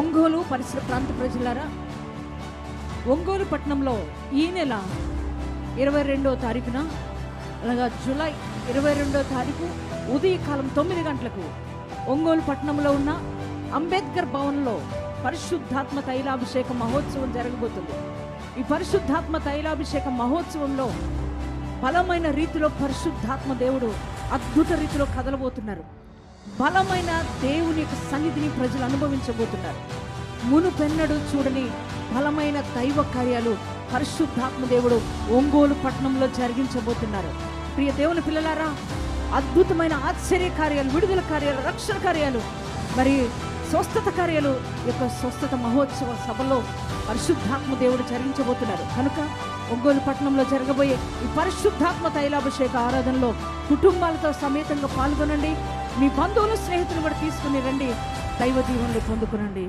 ఒంగోలు పరిసర ప్రాంత ప్రజలారా? ఒంగోలు పట్టణంలో ఈ నెల ఇరవై రెండో తారీఖున అనగా జూలై ఇరవై రెండో తారీఖు ఉదయకాలం తొమ్మిది గంటలకు ఒంగోలు పట్టణంలో ఉన్న అంబేద్కర్ భవన్లో పరిశుద్ధాత్మ తైలాభిషేక మహోత్సవం జరగబోతుంది. ఈ పరిశుద్ధాత్మ తైలాభిషేక మహోత్సవంలో బలమైన రీతిలో పరిశుద్ధాత్మ దేవుడు అద్భుత రీతిలో కదలబోతున్నారు. బలమైన దేవుని యొక్క సన్నిధిని ప్రజలు అనుభవించబోతున్నారు. మునుపెన్నడు చూడని బలమైన దైవ కార్యాలు పరిశుద్ధాత్మ దేవుడు ఒంగోలు పట్టణంలో జరిగించబోతున్నారు. ప్రియ దేవుని పిల్లలారా అద్భుతమైన ఆశ్చర్య కార్యాలు విడుదల కార్యాలు రక్షణ కార్యాలు మరి స్వస్థత కార్యాలు యొక్క స్వస్థత మహోత్సవ సభలో పరిశుద్ధాత్మ దేవుడు జరిగించబోతున్నారు. కనుక ఒంగోలు పట్టణంలో జరగబోయే ఈ పరిశుద్ధాత్మ తైలాభిషేక ఆరాధనలో కుటుంబాలతో సమేతంగా పాల్గొనండి. మీ బంధువులు స్నేహితులు కూడా తీసుకుని రండి. దైవ దీవెనలు పొందుకునండి.